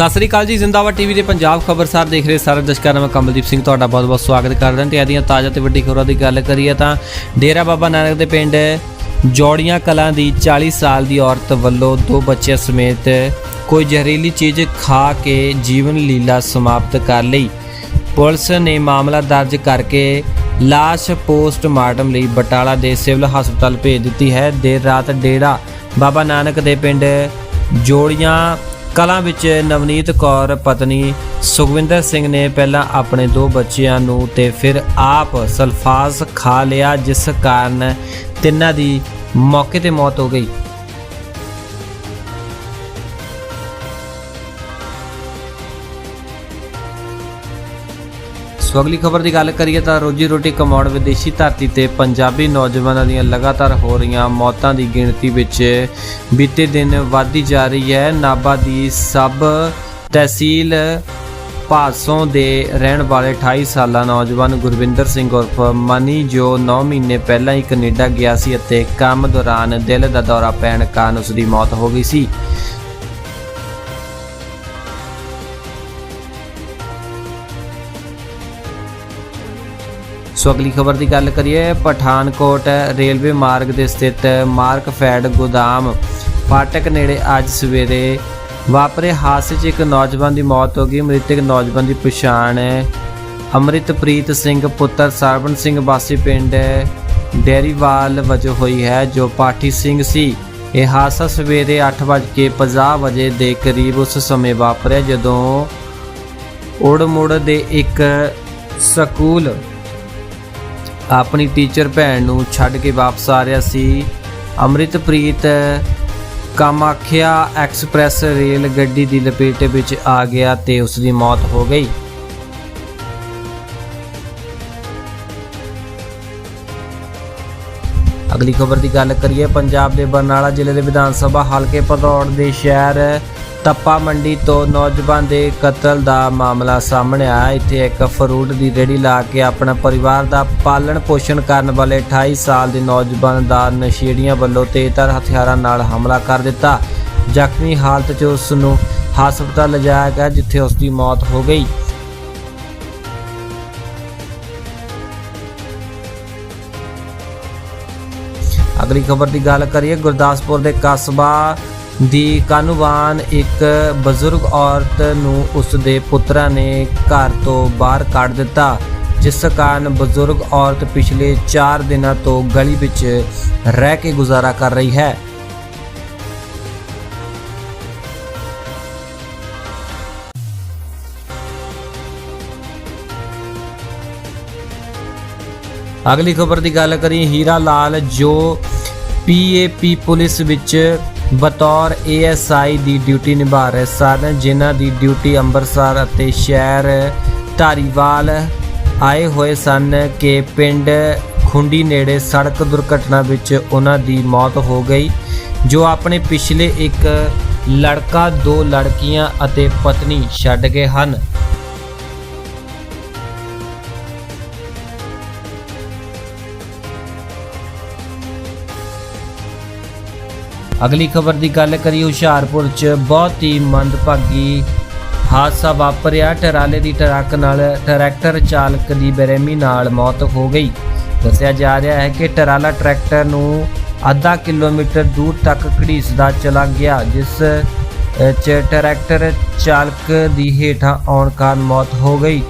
ਸਤਿ ਸ੍ਰੀ ਅਕਾਲ ਜੀ, ਜ਼ਿੰਦਾਬਾਦ ਟੀਵੀ ਦੇ ਪੰਜਾਬ ਖਬਰਸਾਰ ਦੇਖ ਰਹੇ ਸਾਰੇ ਦਰਸ਼ਕਾਂ ਨੂੰ ਮੈਂ ਕਮਲਦੀਪ ਸਿੰਘ ਤੁਹਾਡਾ ਬਹੁਤ-ਬਹੁਤ ਸਵਾਗਤ ਕਰਦਾ ਹਾਂ ਤੇ ਆਦੀਆਂ ਤਾਜ਼ਾ ਤੇ ਵੱਡੀ ਖਬਰਾਂ ਦੀ ਗੱਲ ਕਰੀਏ ਤਾਂ ਡੇਰਾ ਬਾਬਾ ਨਾਨਕ ਦੇ ਪਿੰਡ ਜੋੜੀਆਂ ਕਲਾਂ ਦੀ 40 ਸਾਲ ਦੀ ਔਰਤ ਵੱਲੋਂ ਦੋ ਬੱਚਿਆਂ ਸਮੇਤ ਕੋਈ ਜ਼ਹਿਰੀਲੀ ਚੀਜ਼ ਖਾ ਕੇ ਜੀਵਨ ਲੀਲਾ ਸਮਾਪਤ ਕਰ ਲਈ। ਪੁਲਿਸ ਨੇ ਮਾਮਲਾ ਦਰਜ ਕਰਕੇ ਲਾਸ਼ ਪੋਸਟਮਾਰਟਮ ਲਈ ਬਟਾਲਾ ਦੇ ਸਿਵਲ ਹਸਪਤਾਲ ਭੇਜ ਦਿੱਤੀ ਹੈ। ਦੇਰ ਰਾਤ ਡੇਰਾ ਬਾਬਾ ਨਾਨਕ ਦੇ ਪਿੰਡ ਜੋੜੀਆਂ ਕਲਾਂ ਵਿੱਚ ਨਵਨੀਤ ਕੌਰ, ਪਤਨੀ ਸੁਖਵਿੰਦਰ ਸਿੰਘ ਨੇ ਪਹਿਲਾਂ ਆਪਣੇ ਦੋ ਬੱਚਿਆਂ ਨੂੰ ਤੇ ਫਿਰ ਆਪ ਸਲਫਾਜ਼ ਖਾ ਲਿਆ, ਜਿਸ ਕਾਰਨ ਤਿੰਨਾਂ ਦੀ ਮੌਕੇ ਤੇ ਮੌਤ ਹੋ ਗਈ। ਸੋ ਅਗਲੀ ਖਬਰ ਦੀ ਗੱਲ ਕਰੀਏ ਤਾਂ ਰੋਜੀ ਰੋਟੀ ਕਮਾਉਣ ਵਿਦੇਸ਼ੀ ਧਰਤੀ ਤੇ ਪੰਜਾਬੀ ਨੌਜਵਾਨਾਂ ਦੀਆਂ ਲਗਾਤਾਰ ਹੋ ਰਹੀਆਂ ਮੌਤਾਂ ਦੀ ਗਿਣਤੀ ਵਿੱਚ ਬੀਤੇ ਦਿਨ ਵਧਦੀ ਜਾ ਰਹੀ ਹੈ। ਨਾਭਾ ਦੀ ਸਬ ਤਹਿਸੀਲ ਭਾਸੋਂ ਦੇ ਰਹਿਣ ਵਾਲੇ 28 ਸਾਲਾ ਨੌਜਵਾਨ ਗੁਰਵਿੰਦਰ ਸਿੰਘ ਉਰਫ ਮਨੀ ਜੋ 9 ਮਹੀਨੇ ਪਹਿਲਾਂ ਹੀ ਕੈਨੇਡਾ ਗਿਆ ਸੀ ਅਤੇ ਕੰਮ ਦੌਰਾਨ ਦਿਲ ਦਾ ਦੌਰਾ ਪੈਣ ਕਾਰਨ ਉਸ ਦੀ ਮੌਤ ਹੋ ਗਈ ਸੀ। ਸੋ ਅਗਲੀ ਖਬਰ ਦੀ ਗੱਲ ਕਰੀਏ, ਪਠਾਨਕੋਟ ਰੇਲਵੇ ਮਾਰਗ ਦੇ ਸਥਿਤ ਮਾਰਕਫੈਡ ਗੋਦਾਮ ਫਾਟਕ ਨੇੜੇ ਅੱਜ ਸਵੇਰੇ ਵਾਪਰੇ ਹਾਦਸੇ 'ਚ ਇੱਕ ਨੌਜਵਾਨ ਦੀ ਮੌਤ ਹੋ ਗਈ। ਮ੍ਰਿਤਕ ਨੌਜਵਾਨ ਦੀ ਪਛਾਣ ਅਮਰਿਤਪ੍ਰੀਤ ਸਿੰਘ ਪੁੱਤਰ ਸਰਵਣ ਸਿੰਘ ਵਾਸੀ ਪਿੰਡ ਡੇਰੀਵਾਲ ਵਜੋਂ ਹੋਈ ਹੈ, ਜੋ ਪਾਠੀ ਸਿੰਘ ਸੀ। ਇਹ ਹਾਦਸਾ ਸਵੇਰੇ 8:50 ਵਜੇ ਦੇ ਕਰੀਬ ਉਸ ਸਮੇਂ ਵਾਪਰਿਆ, ਜਦੋਂ ਉੜਮੁੜ ਦੇ ਇੱਕ ਸਕੂਲ ਆਪਣੀ ਟੀਚਰ ਭੈਣ ਨੂੰ ਛੱਡ ਕੇ ਵਾਪਸ ਆ ਰਿਹਾ ਸੀ। ਅੰਮ੍ਰਿਤਪ੍ਰੀਤ ਕਾਮਾਖਿਆ ਐਕਸਪ੍ਰੈਸ ਰੇਲ ਗੱਡੀ ਦੀ ਲਪੇਟ ਵਿੱਚ ਆ ਗਿਆ ਤੇ ਉਸ ਦੀ ਮੌਤ ਹੋ ਗਈ। ਅਗਲੀ ਖਬਰ ਦੀ ਗੱਲ ਕਰੀਏ, ਪੰਜਾਬ ਦੇ ਬਰਨਾਲਾ ਜ਼ਿਲ੍ਹੇ ਦੇ ਵਿਧਾਨ ਸਭਾ ਹਲਕੇ ਭਦੌੜ ਦੇ ਸ਼ਹਿਰ ਤੱਪਾ ਮੰਡੀ ਤੋਂ ਨੌਜਵਾਨ ਦੇ ਕਤਲ ਦਾ ਮਾਮਲਾ ਸਾਹਮਣੇ ਆਇਆ। ਇੱਥੇ ਇੱਕ ਫਰੂਟ ਦੀ ਰੇੜੀ ਲਾ ਕੇ ਆਪਣਾ ਪਰਿਵਾਰ ਦਾ ਪਾਲਣ ਪੋਸ਼ਣ ਕਰਨ ਵਾਲੇ 28 ਸਾਲ ਦੇ ਨੌਜਵਾਨ ਦਾ ਨਸ਼ੇੜੀਆਂ ਵੱਲੋਂ ਤੇਜ਼ਧਾਰ ਹਥਿਆਰਾਂ ਨਾਲ ਹਮਲਾ ਕਰ ਦਿੱਤਾ। ਜ਼ਖਮੀ ਹਾਲਤ 'ਚ ਉਸ ਨੂੰ ਹਸਪਤਾਲ ਲਿਜਾਇਆ ਗਿਆ, ਜਿੱਥੇ ਉਸ ਦੀ ਮੌਤ ਹੋ ਗਈ। ਅਗਲੀ ਖਬਰ ਦੀ ਗੱਲ ਕਰੀਏ, ਗੁਰਦਾਸਪੁਰ ਦੇ ਕਸਬਾ ਦੀ ਕਾਨੂੰਵਾਨ ਇੱਕ ਬਜ਼ੁਰਗ ਔਰਤ ਨੂੰ ਉਸ ਦੇ ਪੁੱਤਰਾਂ ਨੇ ਘਰ ਤੋਂ ਬਾਹਰ ਕੱਢ ਦਿੱਤਾ, ਜਿਸ ਕਾਰਨ ਬਜ਼ੁਰਗ ਔਰਤ ਪਿਛਲੇ 4 ਦਿਨਾਂ ਤੋਂ ਗਲੀ ਵਿੱਚ ਰਹਿ ਕੇ ਗੁਜ਼ਾਰਾ ਕਰ ਰਹੀ ਹੈ। ਅਗਲੀ ਖਬਰ ਦੀ ਗੱਲ ਕਰੀਏ ਹੀਰਾ ਲਾਲ ਜੋ ਪੀਏਪੀ ਪੁਲਿਸ ਵਿੱਚ ਬਤੌਰ ਏਐਸਆਈ ਦੀ ਡਿਊਟੀ ਨਿਭਾ ਰਹੇ ਸਨ, ਜਿਨ੍ਹਾਂ ਦੀ ਡਿਊਟੀ ਅੰਮ੍ਰਿਤਸਰ ਅਤੇ ਸ਼ਹਿਰ ਧਾਰੀਵਾਲ ਆਏ ਹੋਏ ਸਨ ਕਿ ਪਿੰਡ ਖੁੰਡੀ ਨੇੜੇ ਸੜਕ ਦੁਰਘਟਨਾ ਵਿੱਚ ਉਹਨਾਂ ਦੀ ਮੌਤ ਹੋ ਗਈ, ਜੋ ਆਪਣੇ ਪਿਛਲੇ ਇੱਕ ਲੜਕਾ, ਦੋ ਲੜਕੀਆਂ ਅਤੇ ਪਤਨੀ ਛੱਡ ਗਏ ਹਨ। ਅਗਲੀ ਖਬਰ ਦੀ ਗੱਲ ਕਰੀ ਹੁਸ਼ਿਆਰਪੁਰ 'ਚ ਬਹੁਤ ਹੀ ਮੰਦਭਾਗੀ ਹਾਦਸਾ ਵਾਪਰਿਆ। ਟਰਾਲੇ ਦੀ ਟਰੱਕ ਨਾਲ ਟਰੈਕਟਰ ਚਾਲਕ ਦੀ ਬੇਰਹਿਮੀ ਨਾਲ ਮੌਤ ਹੋ ਗਈ। ਦੱਸਿਆ ਜਾ ਰਿਹਾ ਹੈ ਕਿ ਟਰਾਲਾ ਟਰੈਕਟਰ ਨੂੰ ਅੱਧਾ ਕਿਲੋਮੀਟਰ ਦੂਰ ਤੱਕ ਘੜੀਸਦਾ ਚਲਾ ਗਿਆ, ਜਿਸ 'ਚ ਟਰੈਕਟਰ ਚਾਲਕ ਦੀ ਹੇਠਾਂ ਆਉਣ ਕਾਰਨ ਮੌਤ ਹੋ ਗਈ।